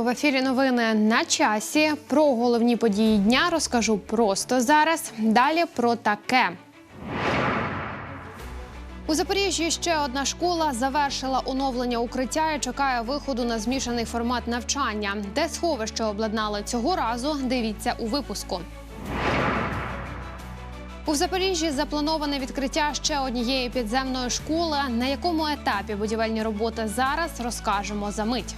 В ефірі. Новини на часі. Про головні події дня розкажу просто зараз. Далі про таке. У Запоріжжі ще одна школа завершила оновлення укриття і чекає виходу на змішаний формат навчання. Де сховище обладнали цього разу? Дивіться у випуску. У Запоріжжі заплановане відкриття ще однієї підземної школи. На якому етапі будівельні роботи зараз розкажемо за мить.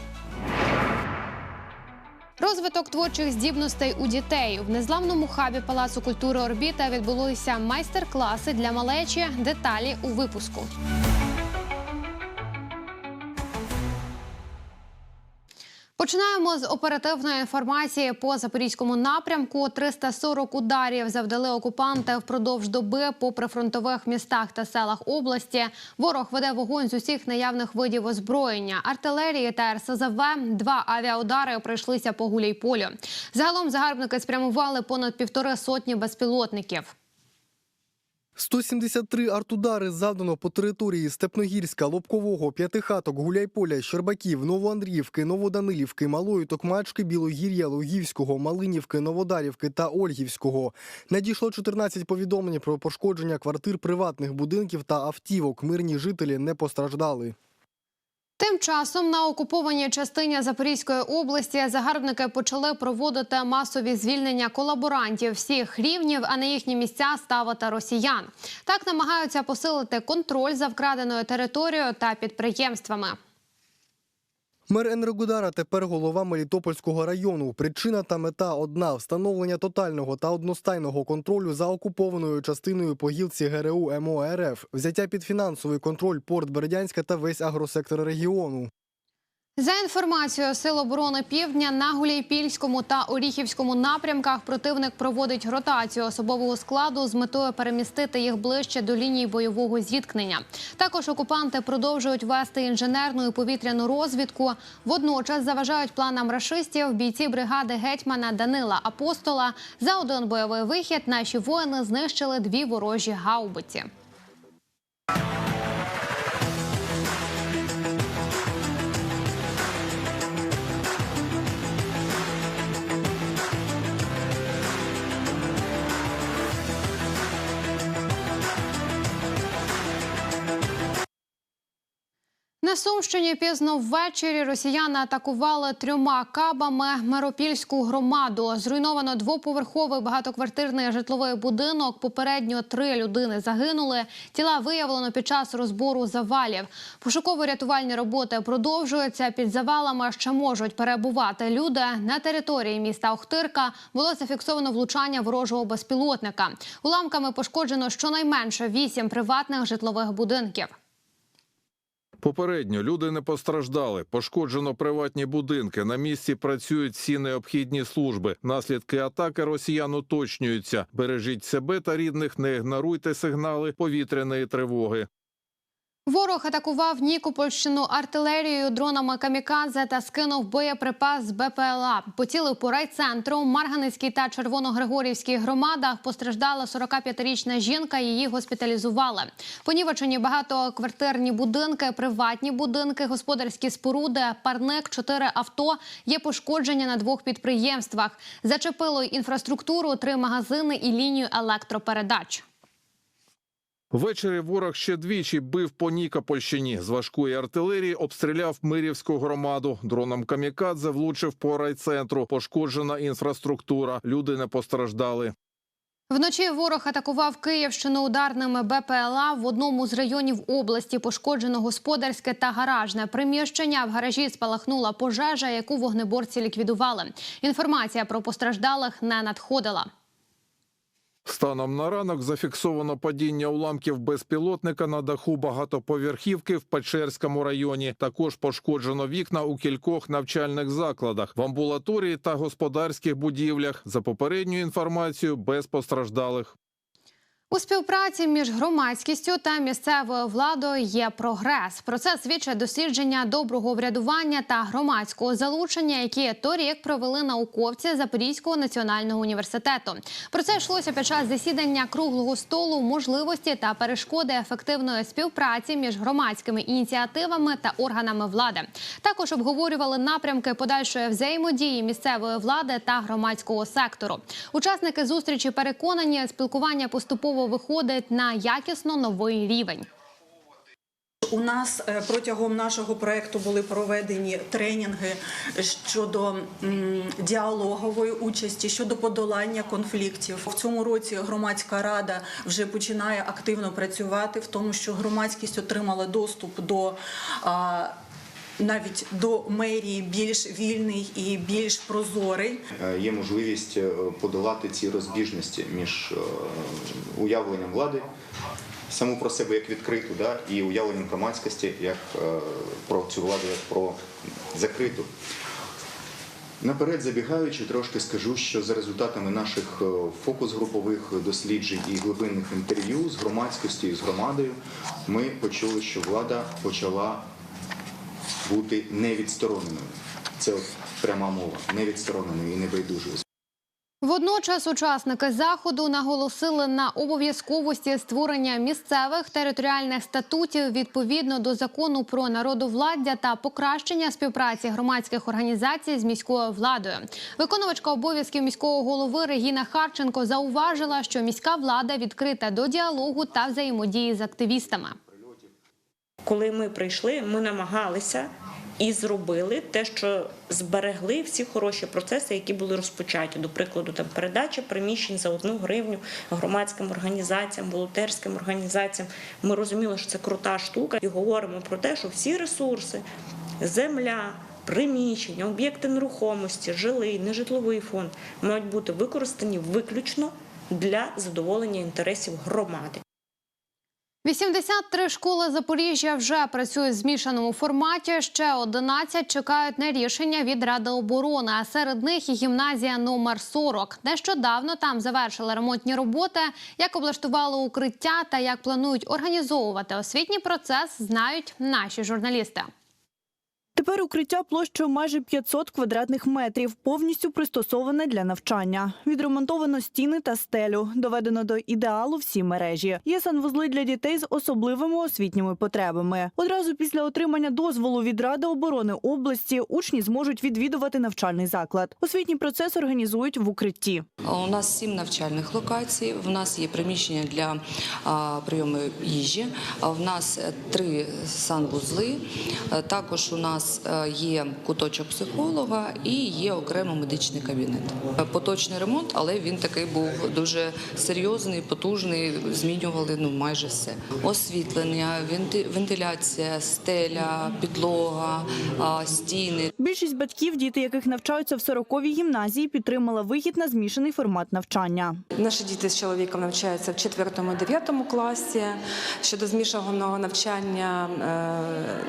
Розвиток творчих здібностей у дітей в незламному хабі Палацу культури Орбіта відбулися майстер-класи для малечі. Деталі у випуску. Починаємо з оперативної інформації по запорізькому напрямку. 340 ударів завдали окупанти впродовж доби по прифронтових містах та селах області. Ворог веде вогонь з усіх наявних видів озброєння, артилерії та РСЗВ. Два авіаудари пройшлися по гуляйполю. Загалом загарбники спрямували понад півтори сотні безпілотників. 173 артудари завдано по території Степногірська, Лобкового, П'ятихаток, Гуляйполя, Щербаків, Новоандріївки, Новоданилівки, Малої Токмачки, Білогір'я, Лугівського, Малинівки, Новодарівки та Ольгівського. Надійшло 14 повідомлень про пошкодження квартир приватних будинків та автівок. Мирні жителі не постраждали. Тим часом на окупованій частині Запорізької області загарбники почали проводити масові звільнення колаборантів всіх рівнів, а на їхні місця ставити росіян. Так намагаються посилити контроль за вкраденою територією та підприємствами. Мер Енергодара тепер голова Мелітопольського району. Причина та мета одна встановлення тотального та одностайного контролю за окупованою частиною по гілці ГРУ МО РФ, взяття під фінансовий контроль порт Бердянська та весь агросектор регіону. За інформацією Сил оборони Півдня на Гуляйпільському та Оріхівському напрямках противник проводить ротацію особового складу з метою перемістити їх ближче до лінії бойового зіткнення. Також окупанти продовжують вести інженерну і повітряну розвідку. Водночас заважають планам рашистів бійці бригади гетьмана Данила Апостола. За один бойовий вихід наші воїни знищили дві ворожі гаубиці. На Сумщині пізно ввечері росіяни атакували трьома кабами Миропільську громаду. Зруйновано двоповерховий багатоквартирний житловий будинок. Попередньо три людини загинули. Тіла виявлено під час розбору завалів. Пошуково-рятувальні роботи продовжуються. Під завалами ще можуть перебувати люди. На території міста Охтирка було зафіксовано влучання ворожого безпілотника. Уламками пошкоджено щонайменше вісім приватних житлових будинків. Попередньо люди не постраждали. Пошкоджено приватні будинки. На місці працюють всі необхідні служби. Наслідки атаки росіян уточнюються. Бережіть себе та рідних, не ігноруйте сигнали повітряної тривоги. Ворог атакував Нікопольщину артилерією, дронами камікадзе та скинув боєприпас з БПЛА. Поцілив по райцентру, Марганицькій та Червоногригорівській громадах постраждала 45-річна жінка. Її госпіталізували. Понівечені багатоквартирні будинки, приватні будинки, господарські споруди, парник, чотири авто. Є пошкодження на двох підприємствах. Зачепило інфраструктуру, три магазини і лінію електропередач. Ввечері ворог ще двічі бив по Нікопольщині. З важкої артилерії обстріляв Мирівську громаду. Дроном камікадзе влучив по райцентру. Пошкоджена інфраструктура. Люди не постраждали. Вночі ворог атакував Київщину ударними БПЛА. В одному з районів області пошкоджено господарське та гаражне приміщення. В гаражі спалахнула пожежа, яку вогнеборці ліквідували. Інформація про постраждалих не надходила. Станом на ранок зафіксовано падіння уламків безпілотника на даху багатоповерхівки в Печерському районі. Також пошкоджено вікна у кількох навчальних закладах, в амбулаторії та господарських будівлях. За попередньою інформацією, без постраждалих. У співпраці між громадськістю та місцевою владою є прогрес. Про це свідчать дослідження доброго врядування та громадського залучення, які торік провели науковці Запорізького національного університету. Про це йшлося під час засідання круглого столу можливості та перешкоди ефективної співпраці між громадськими ініціативами та органами влади. Також обговорювали напрямки подальшої взаємодії місцевої влади та громадського сектору. Учасники зустрічі переконані, спілкування поступово виходить на якісно новий рівень. У нас е, протягом нашого проекту були проведені тренінги щодо діалогової участі, щодо подолання конфліктів. В цьому році громадська рада вже починає активно працювати в тому, що громадськість отримала доступ до. Навіть до мерії більш вільний і більш прозорий. Е, є можливість е, подолати ці розбіжності між е, уявленням влади саму про себе як відкриту, да, і уявленням громадськості як про цю владу як про закриту. Наперед забігаючи, трошки скажу, що за результатами наших фокус-групових досліджень і глибинних інтерв'ю з громадськістю і з громадою, ми почули, що влада почала бути невідстороненою. Це от пряма мова, невідстороненою і небайдужою. Водночас учасники заходу наголосили на обов'язковості створення місцевих територіальних статутів відповідно до закону про народовладдя та покращення співпраці громадських організацій з міською владою. Виконувачка обов'язків міського голови Регіна Харченко зауважила, що міська влада відкрита до діалогу та взаємодії з активістами. Коли ми прийшли, ми намагалися і зробили те, що зберегли всі хороші процеси, які були розпочаті. До прикладу, там передача приміщень за одну гривню громадським організаціям, волонтерським організаціям. Ми розуміли, що це крута штука, і говоримо про те, що всі ресурси, земля. Приміщення, об'єкти нерухомості, жилий, нежитловий фонд мають бути використані виключно для задоволення інтересів громади. 83 школи Запоріжжя вже працюють в змішаному форматі. Ще 11 чекають на рішення від Ради оборони. А серед них і гімназія номер 40. Нещодавно там завершили ремонтні роботи. Як облаштували укриття та як планують організовувати освітній процес, знають наші журналісти. Тепер укриття площею майже 500 квадратних метрів, повністю пристосоване для навчання. Відремонтовано стіни та стелю, доведено до ідеалу всі мережі. Є санвузли для дітей з особливими освітніми потребами. Одразу після отримання дозволу від Ради оборони області учні зможуть відвідувати навчальний заклад. Освітній процес організують в укритті. У нас сім навчальних локацій. В нас є приміщення для прийому їжі. В нас е, три санвузли. Е, Також у нас е, є куточок психолога і є окремо медичний кабінет. Е, Поточний ремонт, але він такий був дуже серйозний, потужний. Змінювали ну майже все. Освітлення, вентиляція, стеля, підлога, стіни. Більшість батьків, діти яких навчаються в 40-й гімназії, підтримала вихід на змішаний формат навчання. Наші діти з чоловіком навчаються в 4-9 класі. Щодо змішаного навчання,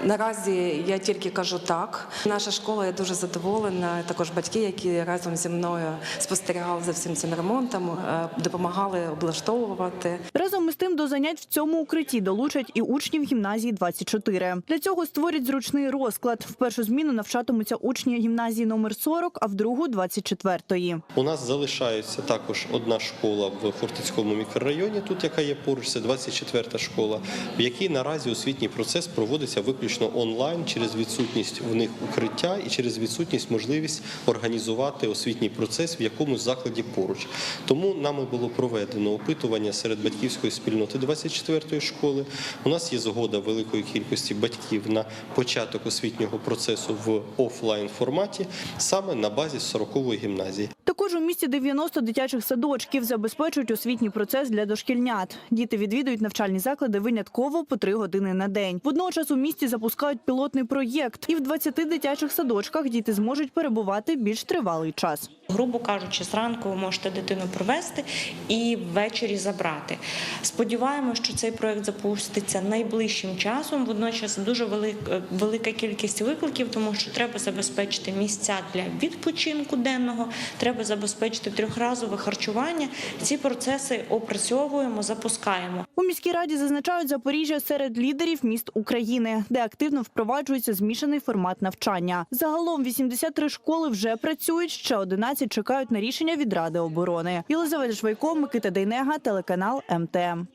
е, наразі я тільки кажу так. Наша школа є дуже задоволена. Також батьки, які разом зі мною спостерігали за всім цим ремонтом, е, допомагали облаштовувати. Разом із тим до занять в цьому укритті долучать і учнів гімназії 24. Для цього створять зручний розклад. В першу зміну навчатимуться учні гімназії номер 40, а в другу 24-ї. У нас залишається також одна школа в Хортицькому мікрорайоні, тут яка є поруч, це 24-та школа, в якій наразі освітній процес проводиться виключно онлайн через відсутність в них укриття і через відсутність можливість організувати освітній процес в якомусь закладі поруч. Тому нами було проведено опитування серед батьківської спільноти 24-ї школи. У нас є згода великої кількості батьків на початок освітнього процесу в офлайн форматі саме на базі 40-ї гімназії. Також у місті 90 дитячих садочків забезпечують освітній процес для дошкільнят. Діти відвідують навчальні заклади винятково по три години на день. Водночас у місті запускають пілотний проєкт, і в 20 дитячих садочках діти зможуть перебувати більш тривалий час. Грубо кажучи, зранку ви можете дитину привезти і ввечері забрати. Сподіваємося, що цей проект запуститься найближчим часом. Водночас дуже велика, велика кількість викликів, тому що треба забезпечити місця для відпочинку денного, треба забезпечити трьохразове харчування. Ці процеси опрацьовуємо, запускаємо. У міській раді зазначають Запоріжжя серед лідерів міст України, де активно впроваджується змішаний формат навчання. Загалом 83 школи вже працюють, ще 11 чекають на рішення від Ради оборони. Єлизавета Швайко, Микита Дейнега, телеканал МТМ.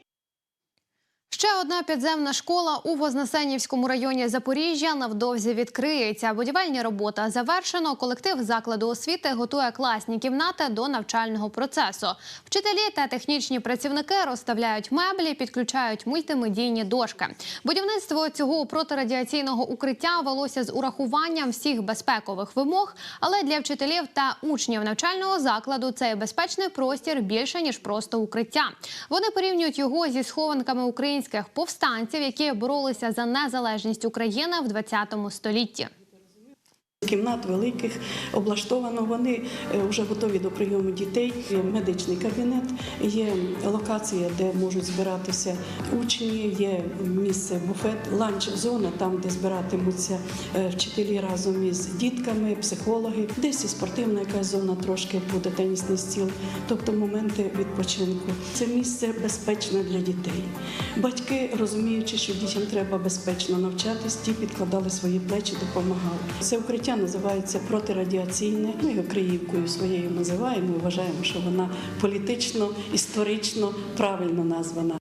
Ще одна підземна школа у Вознесенівському районі Запоріжжя невдовзі відкриється. Будівельні роботи завершено. Колектив закладу освіти готує класні кімнати до навчального процесу. Вчителі та технічні працівники розставляють меблі, підключають мультимедійні дошки. Будівництво цього протирадіаційного укриття велося з урахуванням всіх безпекових вимог, але для вчителів та учнів навчального закладу цей безпечний простір більше ніж просто укриття. Вони порівнюють його зі схованками українських повстанців, які боролися за незалежність України в 20 столітті. Кімнат великих облаштовано. Вони е, вже готові до прийому дітей. Є медичний кабінет, є локація, де можуть збиратися учні, є місце буфет, ланч-зона, там де збиратимуться е, вчителі разом із дітками, психологи. Десь і спортивна якась зона трошки буде тенісний стіл, тобто моменти відпочинку. Це місце безпечне для дітей. Батьки, розуміючи, що дітям треба безпечно навчатись, ті підкладали свої плечі, допомагали. Це укриття називається протирадіаційне. Ми його Криївкою своєю називаємо вважаємо, що вона політично, історично правильно названа.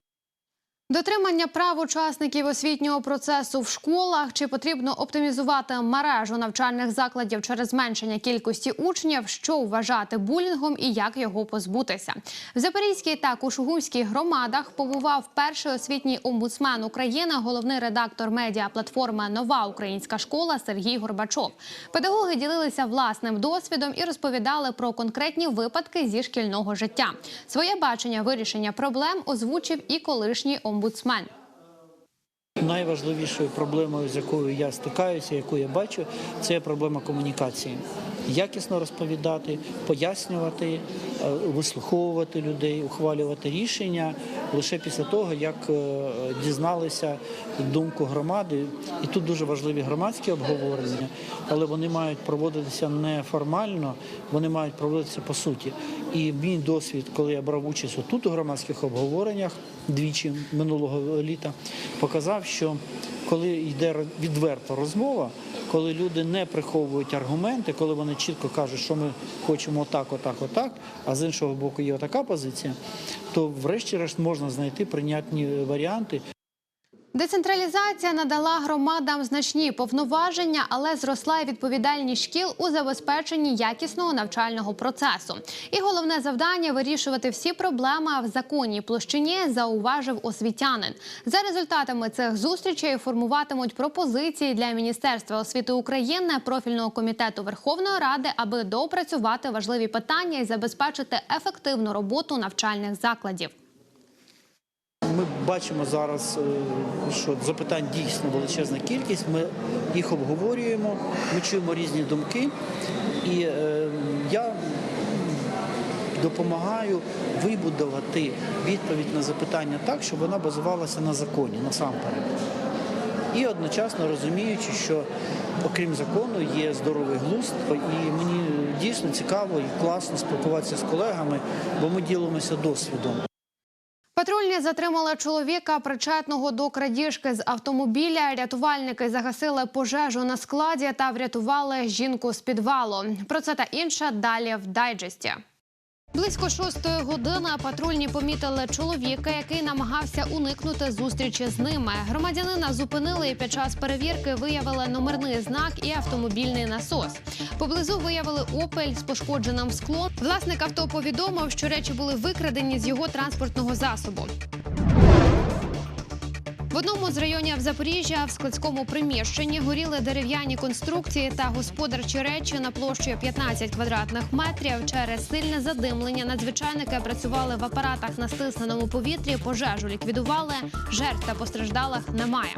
Дотримання прав учасників освітнього процесу в школах чи потрібно оптимізувати мережу навчальних закладів через зменшення кількості учнів, що вважати булінгом і як його позбутися. В Запорізькій та Кушугумській громадах побував перший освітній омбудсмен України, головний редактор медіаплатформи Нова українська школа Сергій Горбачов. Педагоги ділилися власним досвідом і розповідали про конкретні випадки зі шкільного життя. Своє бачення вирішення проблем озвучив і колишній омбудсмен. Найважливішою проблемою, з якою я стикаюся, яку я бачу, це проблема комунікації. Якісно розповідати, пояснювати, е, вислуховувати людей, ухвалювати рішення лише після того, як е, дізналися думку громади. І тут дуже важливі громадські обговорення, але вони мають проводитися не формально, вони мають проводитися по суті. І мій досвід, коли я брав участь тут у громадських обговореннях двічі минулого літа, показав, що коли йде відверта розмова, коли люди не приховують аргументи, коли вони чітко кажуть, що ми хочемо отак, отак, отак, а з іншого боку є така позиція, то врешті-решт можна знайти прийнятні варіанти. Децентралізація надала громадам значні повноваження, але зросла й відповідальність шкіл у забезпеченні якісного навчального процесу. І головне завдання вирішувати всі проблеми в законній площині, зауважив освітянин. За результатами цих зустрічей формуватимуть пропозиції для Міністерства освіти України, профільного комітету Верховної Ради, аби доопрацювати важливі питання і забезпечити ефективну роботу навчальних закладів. Ми бачимо зараз, е, що запитань дійсно величезна кількість. Ми їх обговорюємо, ми чуємо різні думки, і е, я допомагаю вибудувати відповідь на запитання так, щоб вона базувалася на законі насамперед. І одночасно розуміючи, що окрім закону є здоровий глузд, і мені дійсно цікаво і класно спілкуватися з колегами, бо ми ділимося досвідом. Патрульні затримали чоловіка, причетного до крадіжки з автомобіля. Рятувальники загасили пожежу на складі та врятували жінку з підвалу. Про це та інше далі в дайджесті. Близько шостої години патрульні помітили чоловіка, який намагався уникнути зустрічі з ними. Громадянина зупинили і під час перевірки виявили номерний знак і автомобільний насос. Поблизу виявили опель з пошкодженим склом. Власник авто повідомив, що речі були викрадені з його транспортного засобу. Одному з районів Запоріжжя в складському приміщенні горіли дерев'яні конструкції та господарчі речі на площі 15 квадратних метрів. Через сильне задимлення надзвичайники працювали в апаратах на стисненому повітрі. Пожежу ліквідували. Жертв та постраждалих немає.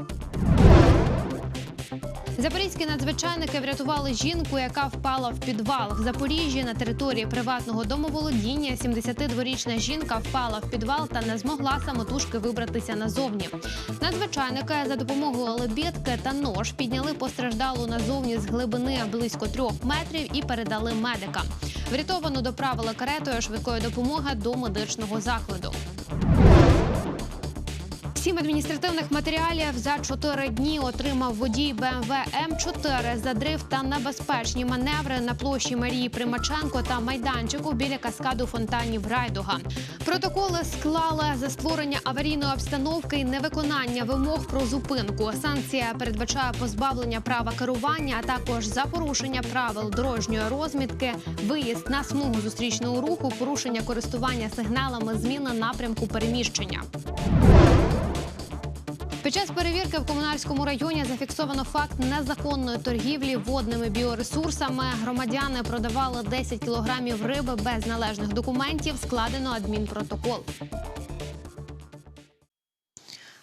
Запорізькі надзвичайники врятували жінку, яка впала в підвал. В Запоріжжі на території приватного домоволодіння 72-річна жінка впала в підвал та не змогла самотужки вибратися назовні. Надзвичайники за допомогою лебідки та нож підняли постраждалу назовні з глибини близько трьох метрів і передали медикам. Врятовану доправили каретою швидкої допомоги до медичного закладу. Сім адміністративних матеріалів за чотири дні отримав водій БМВ М4 за дрифт та небезпечні маневри на площі Марії Примаченко та майданчику біля каскаду фонтанів Райдуга. Протоколи склали за створення аварійної обстановки і невиконання вимог про зупинку. Санкція передбачає позбавлення права керування, а також за порушення правил дорожньої розмітки, виїзд на смугу зустрічного руху, порушення користування сигналами, зміни напрямку переміщення. Під час перевірки в комунальському районі зафіксовано факт незаконної торгівлі водними біоресурсами. Громадяни продавали 10 кілограмів риби без належних документів. Складено адмінпротокол.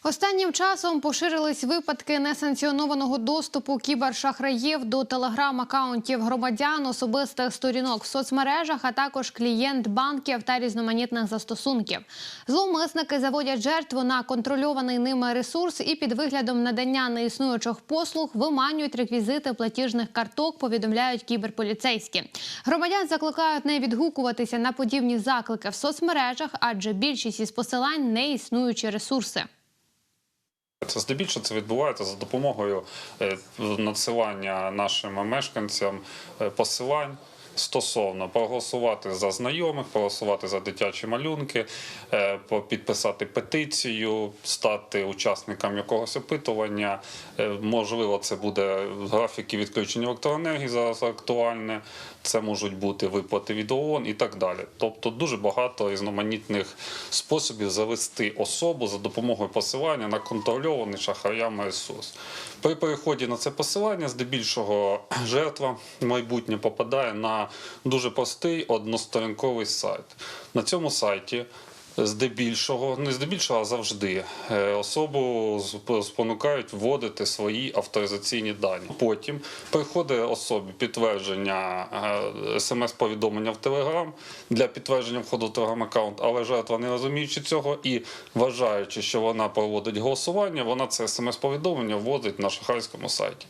Останнім часом поширились випадки несанкціонованого доступу кібершахраїв до телеграм-акаунтів громадян, особистих сторінок в соцмережах, а також клієнт банків та різноманітних застосунків. Зловмисники заводять жертву на контрольований ними ресурс і під виглядом надання неіснуючих послуг виманюють реквізити платіжних карток. Повідомляють кіберполіцейські. Громадян закликають не відгукуватися на подібні заклики в соцмережах, адже більшість із посилань не існуючі ресурси. Це здебільшого це відбувається за допомогою е, надсилання нашим мешканцям е, посилань. Стосовно проголосувати за знайомих, проголосувати за дитячі малюнки, е, підписати петицію, стати учасником якогось опитування. Е, Можливо, це буде графіки відключення електроенергії зараз актуальне. Це можуть бути виплати від ООН і так далі. Тобто дуже багато різноманітних способів завести особу за допомогою посилання на контрольований шахраями ресурс. При переході на це посилання, здебільшого жертва майбутнє попадає на дуже простий односторінковий сайт. На цьому сайті здебільшого, не здебільшого, а завжди е, особу спонукають вводити свої авторизаційні дані. Потім приходить особі підтвердження е, смс-повідомлення в Телеграм для підтвердження входу в Телеграм-аккаунт, але жертва не розуміючи цього і вважаючи, що вона проводить голосування, вона це смс-повідомлення вводить на шахрайському сайті.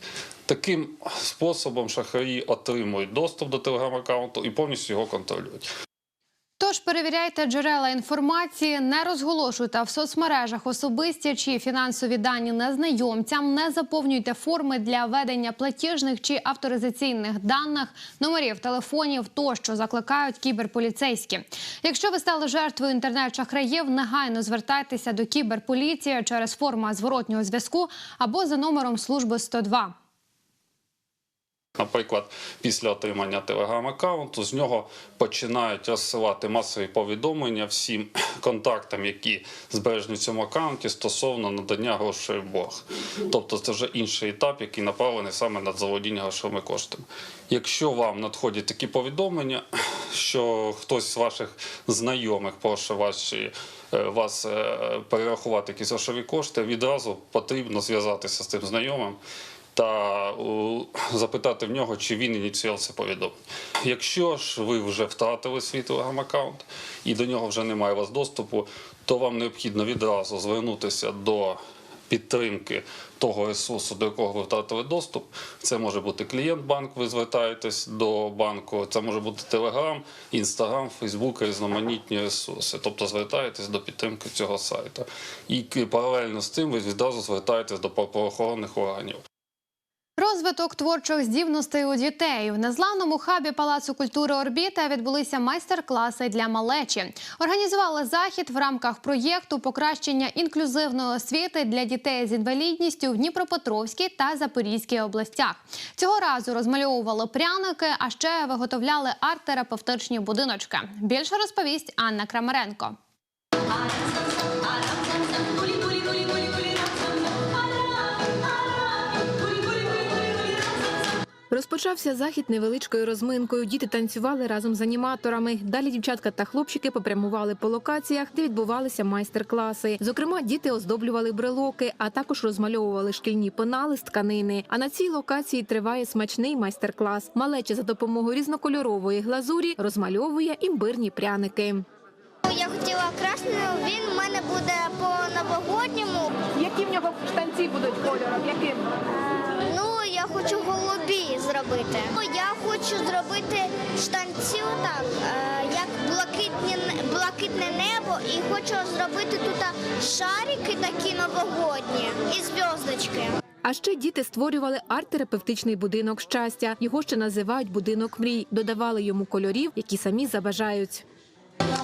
Таким способом шахраї отримують доступ до телеграм-аккаунту і повністю його контролюють. Тож перевіряйте джерела інформації, не розголошуйте в соцмережах особисті чи фінансові дані незнайомцям, не заповнюйте форми для ведення платіжних чи авторизаційних даних, номерів телефонів тощо закликають кіберполіцейські. Якщо ви стали жертвою інтернет-шахраїв, негайно звертайтеся до кіберполіції через форму зворотнього зв'язку або за номером служби 102. Наприклад, після отримання телеграм-аккаунту з нього починають розсилати масові повідомлення всім контактам, які збережені в цьому аккаунті стосовно надання грошей в борг. Тобто це вже інший етап, який направлений саме на заволодіння грошовими коштами. Якщо вам надходять такі повідомлення, що хтось з ваших знайомих прошу ваші е, вас е, перерахувати якісь грошові кошти, відразу потрібно зв'язатися з тим знайомим та запитати в нього, чи він ініціював це повідомлення. Якщо ж ви вже втратили свій телеграм-аккаунт і до нього вже немає у вас доступу, то вам необхідно відразу звернутися до підтримки того ресурсу, до якого ви втратили доступ. Це може бути клієнт банк, ви звертаєтесь до банку, це може бути Телеграм, Інстаграм, Фейсбук, різноманітні ресурси. Тобто звертаєтесь до підтримки цього сайту. І паралельно з цим ви відразу звертаєтесь до правоохоронних органів. Розвиток творчих здібностей у дітей в незламному хабі Палацу культури Орбіта відбулися майстер-класи для малечі. Організували захід в рамках проєкту покращення інклюзивної освіти для дітей з інвалідністю в Дніпропетровській та Запорізькій областях. Цього разу розмальовували пряники, а ще виготовляли арт-терапевтичні будиночки. Більше розповість Анна Крамаренко. Розпочався захід невеличкою розминкою. Діти танцювали разом з аніматорами. Далі дівчатка та хлопчики попрямували по локаціях, де відбувалися майстер-класи. Зокрема, діти оздоблювали брелоки, а також розмальовували шкільні пенали з тканини. А на цій локації триває смачний майстер-клас. Малеча за допомогою різнокольорової глазурі розмальовує імбирні пряники. Я хотіла красний, він у мене буде по новогодньому. Які в нього штанці будуть кольором? Яким? Ну, я хочу голубі зробити. Я хочу зробити штанці так, е, як блакитні, блакитне небо, і хочу зробити тут шарики такі новогодні і зв'язочки. А ще діти створювали арт-терапевтичний будинок щастя. Його ще називають будинок мрій. Додавали йому кольорів, які самі забажають.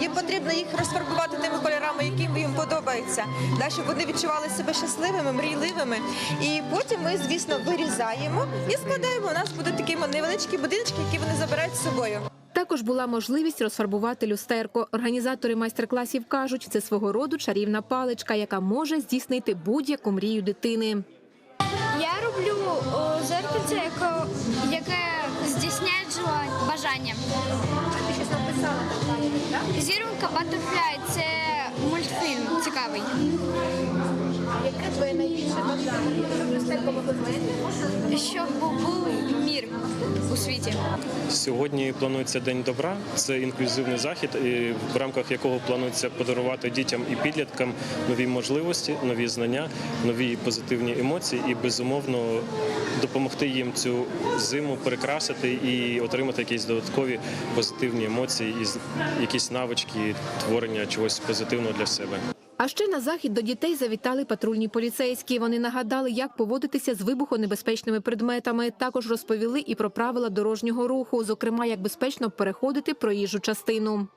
Їм потрібно їх розфарбувати тими кольорами, які їм подобаються, да, щоб вони відчували себе щасливими, мрійливими. І потім ми, звісно, вирізаємо і складаємо. У нас будуть такі невеличкі будиночки, які вони забирають з собою. Також була можливість розфарбувати люстерко. Організатори майстер-класів кажуть, це свого роду чарівна паличка, яка може здійснити будь-яку мрію дитини. Я роблю зеркальце, яке, яке здійсняє бажання. Ти щось написала Зірунка Батерфляй це мультфільм цікавий. Яке твоє найбільше бажання? Щоб був мір у світі. Сьогодні планується День добра. Це інклюзивний захід, в рамках якого планується подарувати дітям і підліткам нові можливості, нові знання, нові позитивні емоції і безумовно допомогти їм цю зиму прикрасити і отримати якісь додаткові позитивні емоції і якісь навички творення чогось позитивного для себе. А ще на захід до дітей завітали патрульні поліцейські. Вони нагадали, як поводитися з вибухонебезпечними предметами. Також розповіли і про правила дорожнього руху, зокрема, як безпечно переходити проїжджу частину.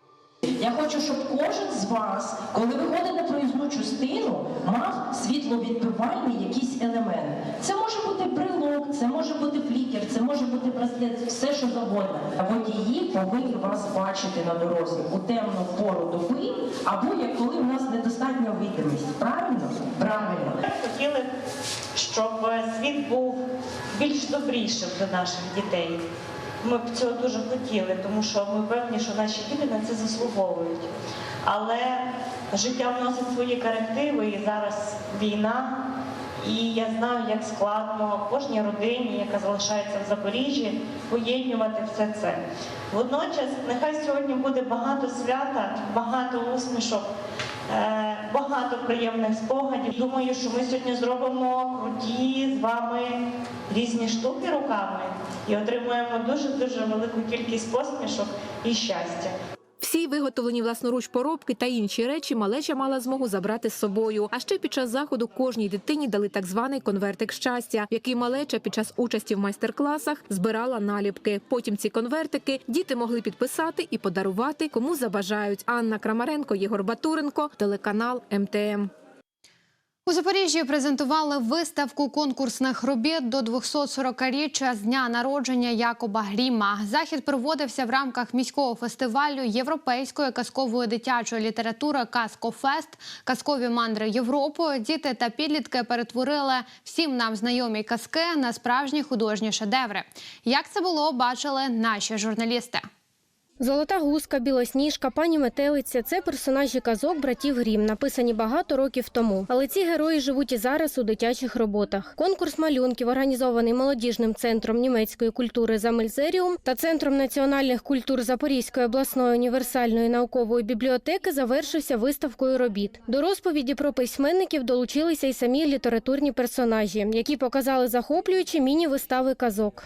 Я хочу, щоб кожен з вас, коли виходить на проїзну частину, мав світловідбивальний якийсь елемент. Це бути брелок, це може бути флікер, це може бути браслет, все що завгодно. Водії повинні вас бачити на дорозі у темну пору доби, або як коли у нас недостатня видимість. Правильно? Правильно. Хотіли, щоб світ був більш добрішим до наших дітей. Ми б цього дуже хотіли, тому що ми певні, що наші діти на це заслуговують. Але життя вносить свої корективи, і зараз війна. І я знаю, як складно кожній родині, яка залишається в Запоріжжі, поєднувати все це. Водночас, нехай сьогодні буде багато свята, багато усмішок, е, багато приємних спогадів. Думаю, що ми сьогодні зробимо круті з вами різні штуки руками і отримуємо дуже дуже велику кількість посмішок і щастя. Всі виготовлені власноруч поробки та інші речі малеча мала змогу забрати з собою. А ще під час заходу кожній дитині дали так званий конвертик щастя, в який малеча під час участі в майстер-класах збирала наліпки. Потім ці конвертики діти могли підписати і подарувати кому забажають. Анна Крамаренко, Єгор Батуренко, телеканал МТМ. У Запоріжжі презентували виставку конкурсних робіт до 240-річчя з дня народження Якоба Гріма. Захід проводився в рамках міського фестивалю європейської казкової дитячої літератури Казкофест. Казкові мандри Європою. Діти та підлітки перетворили всім нам знайомі казки на справжні художні шедеври. Як це було, бачили наші журналісти. Золота гуска, білосніжка, пані метелиця це персонажі казок братів Грім, написані багато років тому. Але ці герої живуть і зараз у дитячих роботах. Конкурс малюнків, організований молодіжним центром німецької культури Замельзеріум та центром національних культур Запорізької обласної універсальної наукової бібліотеки, завершився виставкою робіт. До розповіді про письменників долучилися й самі літературні персонажі, які показали захоплюючі міні-вистави казок.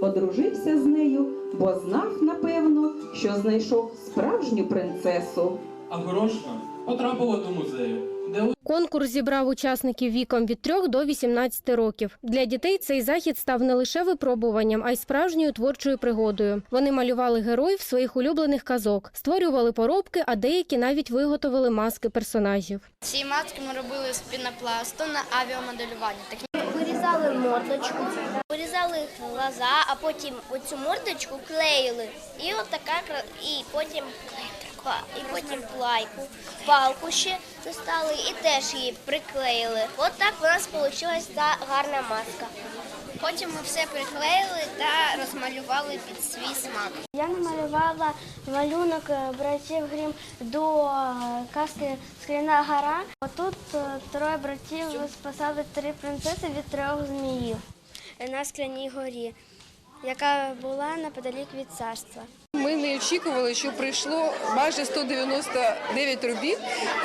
Одружився з нею, бо знав, напевно, що знайшов справжню принцесу. А Горошина потрапила до музею, де Конкурс зібрав учасників віком від 3 до 18 років. Для дітей цей захід став не лише випробуванням, а й справжньою творчою пригодою. Вони малювали героїв своїх улюблених казок, створювали поробки, а деякі навіть виготовили маски персонажів. Ці маски ми робили з пінопласту на авіамоделювання. Вирізали мордочку, вирізали глаза, а потім оцю мордочку клеїли. І от така і потім і потім плайку, палку ще достали і теж її приклеїли. От так у нас вийшла гарна маска. Потім ми все приклеїли та розмалювали під свій смак. Я намалювала малюнок е, братів Грім до е, казки Скляна гора. Отут е, троє братів спасали три принцеси від трьох зміїв на скляній горі, яка була неподалік від царства. Ми не очікували, що прийшло майже 199 робіт,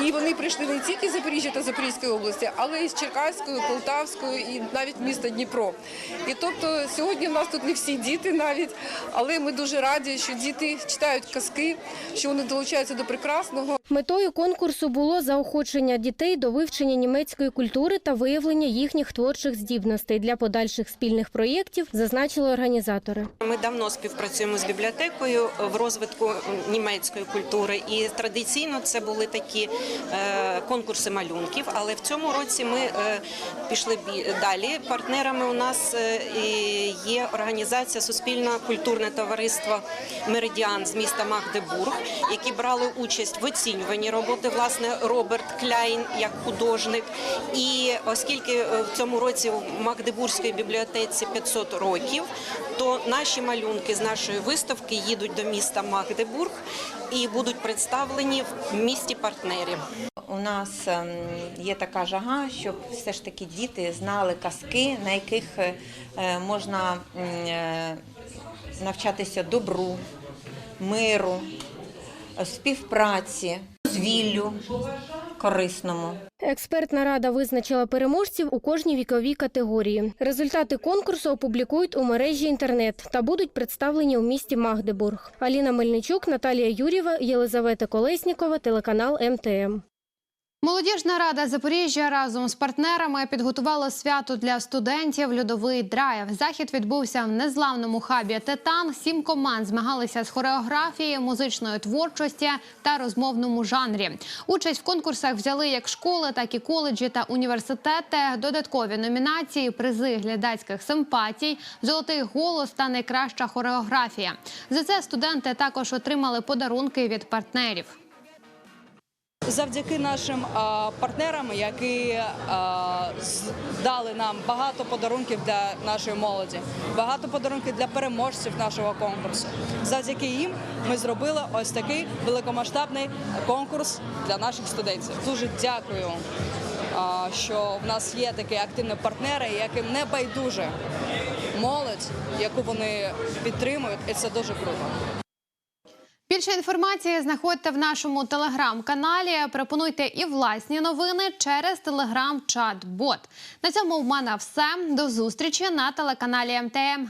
і вони прийшли не тільки з Запоріжжя та Запорізької області, але й з Черкаської, Полтавської і навіть міста Дніпро. І тобто сьогодні в нас тут не всі діти навіть, але ми дуже раді, що діти читають казки, що вони долучаються до прекрасного. Метою конкурсу було заохочення дітей до вивчення німецької культури та виявлення їхніх творчих здібностей для подальших спільних проєктів, зазначили організатори. Ми давно співпрацюємо з бібліотекою в розвитку німецької культури, і традиційно це були такі е, конкурси малюнків. Але в цьому році ми е, пішли далі. Партнерами у нас е, є організація Суспільне культурне товариство Меридіан з міста Магдебург, які брали участь в оцінюванні роботи. Власне, Роберт Кляйн як художник. І оскільки в цьому році в Магдебурзькій бібліотеці 500 років, то наші малюнки з нашої виставки їдуть до міста Магдебург і будуть представлені в місті партнері. У нас ем, є така жага, щоб все ж таки діти знали казки, на яких е, можна е, навчатися добру, миру, співпраці, звіллю корисному. Експертна рада визначила переможців у кожній віковій категорії. Результати конкурсу опублікують у мережі інтернет та будуть представлені у місті Магдебург. Аліна Мельничук, Наталія Юрєва, Єлизавета Колеснікова, телеканал МТМ. Молодіжна рада Запоріжжя разом з партнерами підготувала свято для студентів Льодовий драйв. Захід відбувся в незламному хабі Титан. Сім команд змагалися з хореографії, музичної творчості та розмовному жанрі. Участь в конкурсах взяли як школи, так і коледжі та університети. Додаткові номінації, призи глядацьких симпатій, золотий голос та найкраща хореографія. За це студенти також отримали подарунки від партнерів. Завдяки нашим партнерам, які дали нам багато подарунків для нашої молоді, багато подарунків для переможців нашого конкурсу. Завдяки їм ми зробили ось такий великомасштабний конкурс для наших студентів. Дуже дякую, що в нас є такі активні партнери, яким не байдуже молодь, яку вони підтримують, і це дуже круто. Більше інформації знаходьте в нашому телеграм-каналі. Пропонуйте і власні новини через телеграм-чат-бот. На цьому в мене все. До зустрічі на телеканалі МТМ.